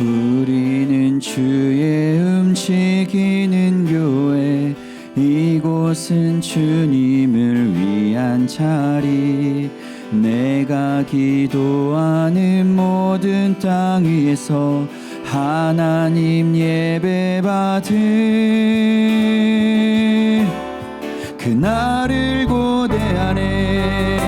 우리는 주의 움직이는 교회 이곳은 주님을 위한 자리. 내가 기도하는 모든 땅 위에서 하나님 예배 받을 그날을 고대하네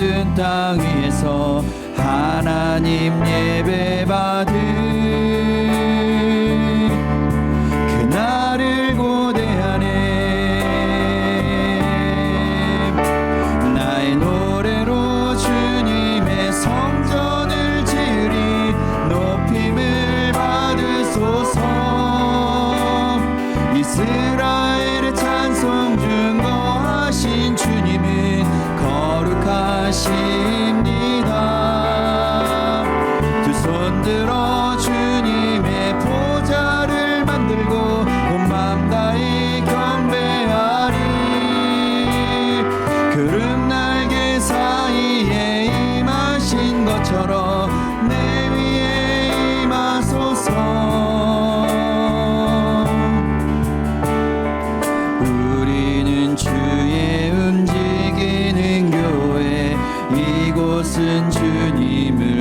모든 땅 위에서 하나님 예배 받을 그날을 고대하네. 나의 노래로 주님의 성전을 지으리. 높임을 받으소서. 이스라엘의 찬송 증 거룩하십니다. 두 손 들어 주님의 보좌를 만들고 온 마음 다해 경배하리. 구름 날개 사이에 임하신 것처럼 내 위에 임하소서. 주의 교회 이곳은 주님을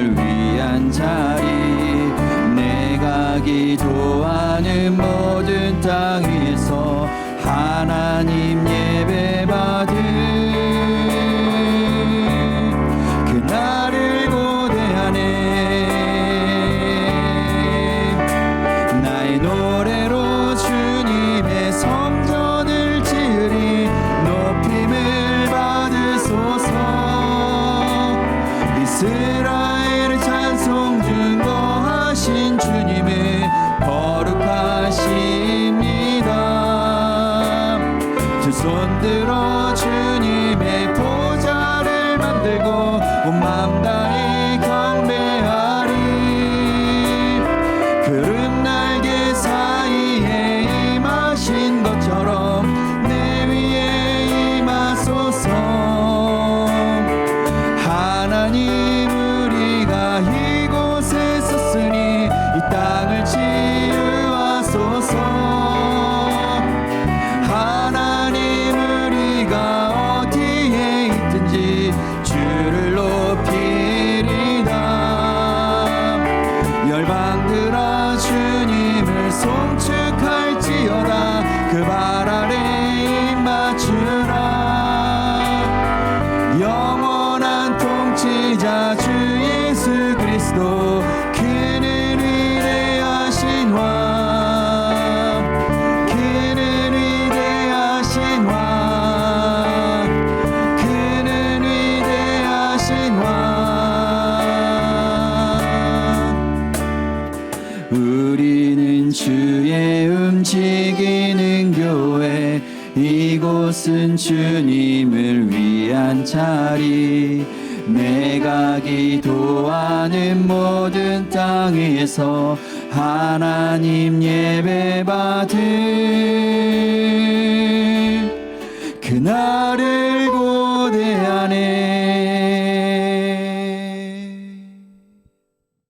주님은 거룩하십니다. 두 주님의 경배하리. 구름 날개 맞추라. 영원한 통치자 주 이곳은 주님을 위한 자리. 내가 기도하는 모든 땅 위에서 하나님 예배 받을 그날을